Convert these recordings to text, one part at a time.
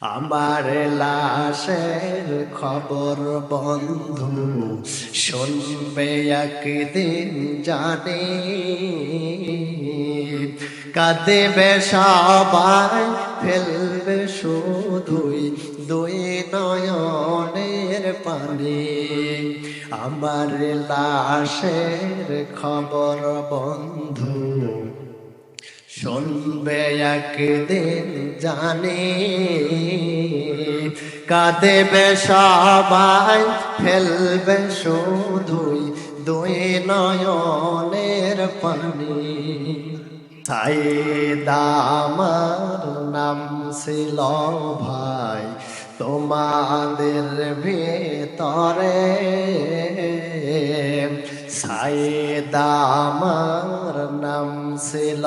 আমার লাশের খবর বন্ধু, শুনবে একদিন জানে। কাঁদেবে সবাই, ফেলবে শুধুই দুই নয়নের পানি। আমার লাশের খবর বন্ধু শুনবে একদিন জানি। কাঁদেবে সবাই ফেলবে শুধুই দুই নয়নের পানি। আমার নাম ছিল ভাই, তোমাদের ভেতরে। সাইদা আমার নাম ছিল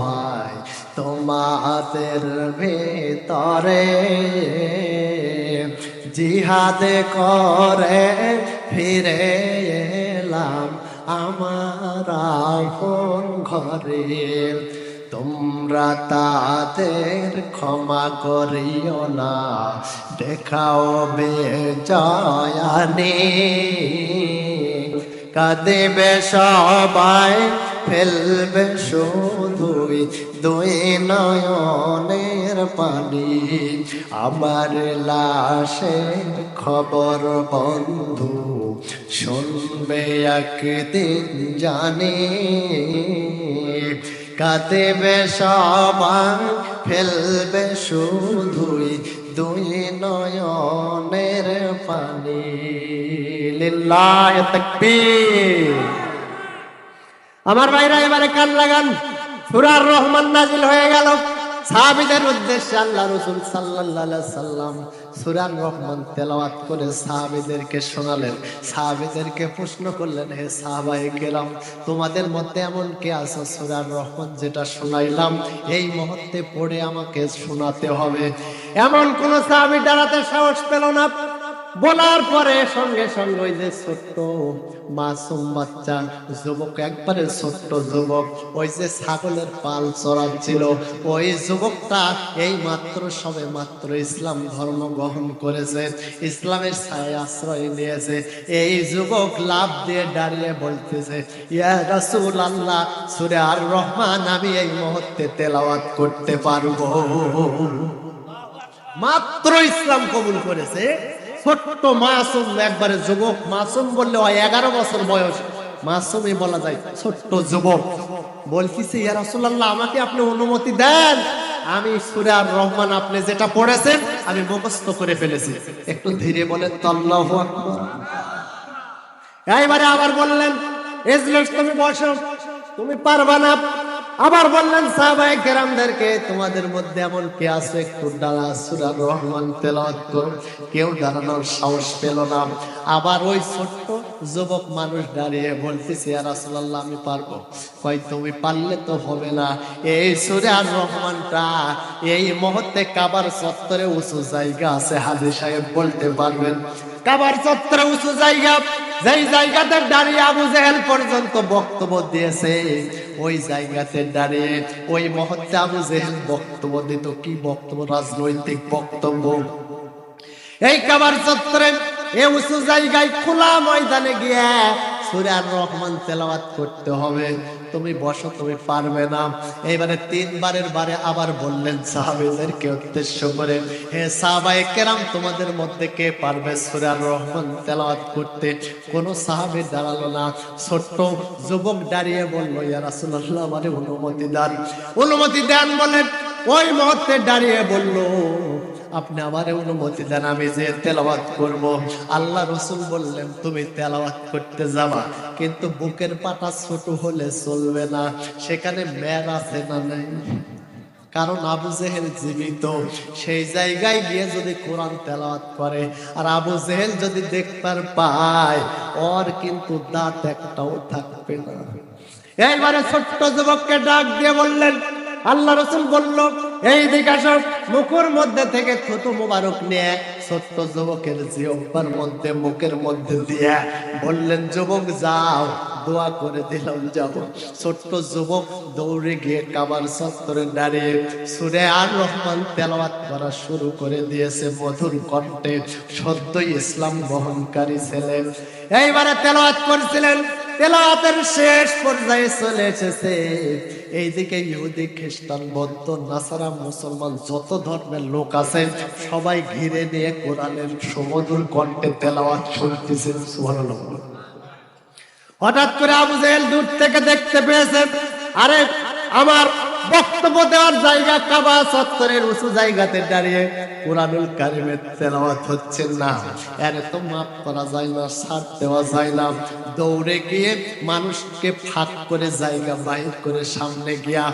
ভাই তোমাদের ভেতরে। জিহাদ করে ফিরে এলাম আমার আপন ঘরে। তোমরা তাদের ক্ষমা করিও না, দেখাও বে জয়ানি কাঁদেবে সবাই ফেলবে শুধুই দুই নয়নের পানি। আমার লাশের খবর বন্ধু, শুনবে একদিন জানি। কাঁদেবে সবাই, ফেলবে শুধুই দুই নয়নের পানি। লিল্লাহ তাকবীর। আমার ভাইরা, এবারে কান লাগান। সুরার রহমান নাজিল হয়ে গেল। সাহাবিদের উদ্দেশ্যে আল্লাহ রসুল সাল্লাল্লাহু সাল্লাম সুরার রহমান তেলাওয়াত করে সাহাবিদেরকে শোনালেন। সাহাবিদেরকে প্রশ্ন করলেন, হে সাহাবাই গেলাম তোমাদের মধ্যে এমন কে আছে সুরার রহমান যেটা শোনাইলাম? এই মুহূর্তে পড়ে আমাকে শোনাতে হবে। এমন কোন সাহাবি দাঁড়াতে সাহস পেল না। বলার পরে সঙ্গে সঙ্গে ওই যে ছোট্ট মাসুম বাচ্চা, যুবক, একবারে ছোট্ট যুবক, ওই যে ছাগলের পাল চড়াচ্ছিল। ওই যুবকটা এই মাত্র সবে মাত্র ইসলাম ধর্ম গ্রহণ করেছে, ইসলামের ছায় আশ্রয় নিয়েছে। এই যুবক লাভ দিয়ে দাঁড়িয়ে বলতেছে, ইয়া রাসূল আল্লাহ সুরে আর রহমান, আমি এই মুহূর্তে তেলাওয়াত করতে পারব। মাত্র ইসলাম কবুল করেছে। ছোট্ট মাসুম, একবারে যুবক মাসুম বললে হয় এগারো বছর বয়স। মাসুমই বলা যায় ছোট্ট যুবক। বলতেছে, ইয়া রাসূলুল্লাহ, আমাকে আপনি অনুমতি দেন। আমি সূরা আর রহমান, আপনি যেটা পড়েছেন, আমি মুখস্থ করে ফেলেছি। একটু ধীরে বলেন তো আল্লাহু আকবার। এইবারে আবার বললেন, এজলেস, তুমি বসো। তুমি পারবা না। আবার বললেন, সাহাবায়ে কেরামদেরকে, তোমাদের মধ্যে এমন কে আছে? একটু দাঁড়া সুরার রহমান করো। কেউ দাঁড়ানোর সাহস পেল না। আবার ওই ছোট্ট যুবক মানুষ দাঁড়িয়ে বলতেছে, ইয়া রাসূলুল্লাহ, আমি পারব। কই তুমি পারলে তো হবে না। এই সুরার রহমানটা এই মুহূর্তে কাবার চত্বরে উঁচু জায়গা আছে হাজি সাহেব বলতে পারবেন। কাবার চত্বরে উঁচু জায়গা, যেই জায়গাতে দাঁড়িয়ে আবু জেহেল পর্যন্ত বক্তব্য দিয়েছে, ওই জায়গাতে দাঁড়িয়ে ওই মুহূর্তে আবু জেহেল বক্তব্য দিত। কি বক্তব্য? রাজনৈতিক বক্তব্য। এই কাবার চত্বরে, এ উঁচু জায়গায় খোলা ময়দানে গিয়ে সুরার রহমান তেলাওয়াত করতে হবে। তুমি বসো, তুমি পারবে না। এইবারে তিনবারের বারে আবার বললেন সাহাবেদেরকে উদ্দেশ্য করে, হে সাহাবাই কেরাম, তোমাদের মধ্যে কে পারবে সুরার রহমান তেলাওয়াত করতে? কোন সাহাবে দাঁড়াল না। ছোট্ট যুবক দাঁড়িয়ে বলল, ইয়া রাসূলুল্লাহ, আমারে অনুমতি দেন। অনুমতি দেন বলে ওই মুহূর্তে দাঁড়িয়ে বলল আপনি আমার অনুমতি দেন, আমি যে তেলাওয়াত করব। আল্লাহ রসুল বললেন, তুমি তেলাওয়াত করতে যাবা, কিন্তু বুকের পাটা ছোট হলে চলবে না। সেখানে মেয়ের আছে না নাই? কারণ আবু জেহেল জীবিত, সেই জায়গায় গিয়ে যদি কোরআন তেলাওয়াত করে, আর আবু জেহেল যদি দেখতে পায়, ওর কিন্তু দাঁত একটাও থাকবে না। এইবারে ছোট্ট যুবককে ডাক দিয়ে বললেন, আল্লাহ রসুল বলল এই দিকে সব মুখের মধ্যে থেকে থুতু মুবারক নিয়ে ছোট্ট যুবকের জিহ্বার মধ্যে, মুখের মধ্যে দিয়ে বললেন, যুবক, যাও, দোয়া করে দিলাম যাব ছোট্ট যুবক দৌড়ে গিয়ে কাবার সত্তরে দাঁড়িয়ে সুরে আর রহমান তেলাওয়াত করা শুরু করে দিয়েছে মধুর কণ্ঠে। সদ্য ইসলাম বহনকারী ছেলে। এইবারে তেলাওয়াত করছিলেন তেলাওয়াতের শেষ পর্যায়ে চলে এসেছে। এইদিকে ইহুদি, খ্রিস্টান, বৌদ্ধ, নাসারা, মুসলমান যত ধর্মের লোক আছে, সবাই ঘিরে নিয়ে কোরআনের সমুদ্র কণ্ঠে তেলাওয়াত শুনতেছেন হঠাৎ করে আবু জেহেল দূর থেকে দেখতে পেয়েছেন আরে, আমার বক্তব্য দেওয়ার জায়গা কাবা চত্বরের উঁচু জায়গাতে দাঁড়িয়ে কোরআনুল কারিমের তেলাওয়াত হচ্ছে না। এর তো মাপ করা যায় না, ছাড় দেওয়া যায় না। দৌড়ে গিয়ে মানুষকে ফাঁক করে জায়গা বাইর করে সামনে গিয়া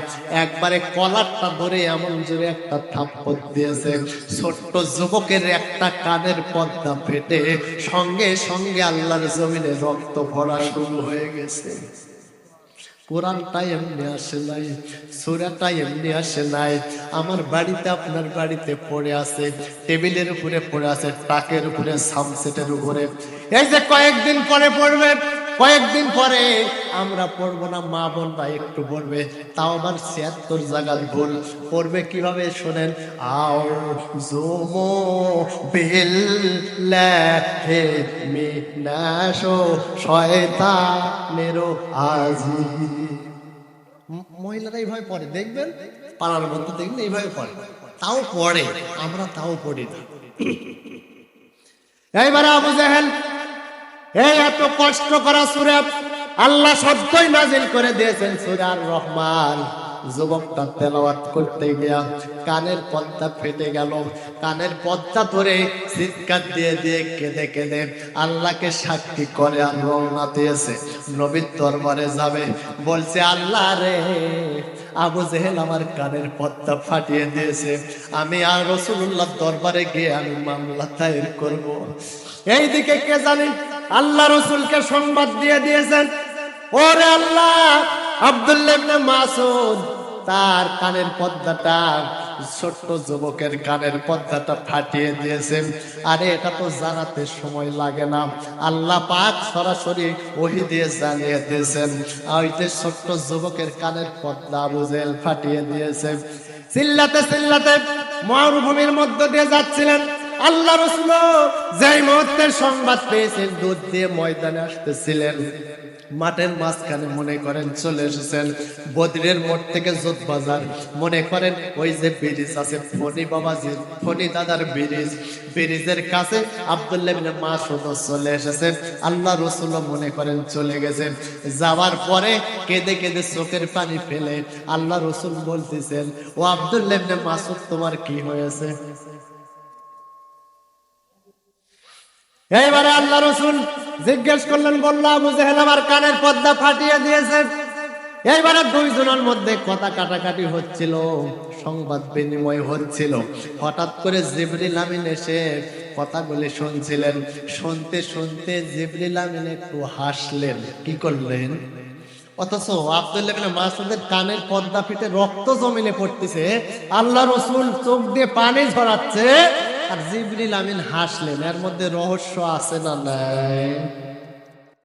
একবারে কলারটা ধরে এমন জোরে একটা থাপ্পড় দিয়েছে। ছোট্ট যুবকের একটা কানের পর্দা ফেটে সঙ্গে সঙ্গে আল্লাহর জমিনে রক্ত ভরা শুরু হয়ে গেছে। কোরআনটা এমনি আসে নাই সুরাটা এমনি আসে নাই। আমার বাড়িতে আপনার বাড়িতে পড়ে আছে, টেবিলের উপরে পড়ে আছে, ট্রাকের উপরে, সামসেটের উপরে। এই যে কয়েকদিন পরে পড়বে কয়েকদিন পরে আমরা পড়ব না, মা বোনরা একটু পড়বে। তাও আবার ছিয়াত্তর জায়গার ভুল। পড়বে কীভাবে শোনেন? আও জোমো বেল হে মিনাশো শয়তানেরও আজি মহিলারা এইভাবে পড়ে, দেখবেন? পাড়ার মধ্যে দেখবেন এইভাবে পড়ে। তাও পড়ে, আমরা তাও পড়ি না। এইবারে আবু জাহেল এই এত কষ্ট করা সুরে আল্লাহ সত্যই নাজিল করে দিয়েছেন সুরার রহমান। যুবকটা তেলাওয়াত করতে গিয়া কানের পদ্মা ফেটে গেল। কানের পদ্মা ধরে চিৎকার দিয়ে দিয়ে কেঁদে কেঁদে আল্লাহকে সাক্ষী করে আর রওনা দিয়েছে। নবীর দরবারে যাবে। বলছে, আল্লাহ রে, আবু জেহেল আমার কানের পদ্মা ফাটিয়ে দিয়েছে। আমি আর রসুল্লাহ দরবারে গিয়ে আমি মামলা দায়ের করব। এইদিকে কে জানি আল্লাহ রসুলকে সংবাদ দিয়ে দিয়েছেন। ওরে আল্লাহ, আব্দুল্লাহ মাসুদ তার কানের পর্দাটা, ছোট্ট যুবকের কানের পর্দাটা ফাটিয়ে দিয়েছেন। আরে, এটা তো জানাতে সময় লাগে না। আল্লাহ পাক সরাসরি ওহি দিয়ে জানিয়ে দিয়েছেন। ওই যে ছোট্ট যুবকের কানের পর্দা বুঝেল ফাটিয়ে দিয়েছে চিল্লাতে চিল্লাতে মরুভূমির মধ্য দিয়ে যাচ্ছিলেন। আল্লাহ রসুল যেই মুহূর্তে সংবাদ পেয়েছেন, দুধ দিয়ে ময়দানে আসতেছিলেন। মাঠের মাঝখানে মনে করেন চলে এসেছেন। বদ্রের মোড় থেকে জোত বাজার। মনে করেন ওই যে ব্রিজ আছে, ফণি বাবাজির ফণি দাদার ব্রিজ। ব্রিজের কাছে আব্দুল্লাহ বিন মাসুদ চলে এসেছেন। আল্লাহ রসুল মনে করেন চলে গেছেন। যাওয়ার পরে কেঁদে কেঁদে চোখের পানি ফেলে আল্লাহ রসুল বলতেছেন, ও আব্দুল্লাহ মাসুদ, তোমার কি হয়েছে? এইবারে আল্লাহ রসুল জিজ্ঞেস করলেন, বলল, আবু জেহেল আমার কানের পর্দা ফাটিয়ে দিয়েছে। এইবারে দুইজনের মধ্যে কথা কাটাকাটি হচ্ছিল, সংবাদ বিনিময় হচ্ছিল। হঠাৎ করে জিবরিল আমিন এসে কথাগুলি শুনছিলেন। শুনতে শুনতে জিবরিল আমিন একটু হাসলেন। কি করলেন? অথচ আব্দুল্লাহ মাসুদের কানের পর্দা ফিটে রক্ত জমিনে পড়তেছে। আল্লাহ রসুল চোখ দিয়ে পানি ঝরাচ্ছে। আর জিবরিল আমিন হাসলেন এর মধ্যে রহস্য আছে না নাই?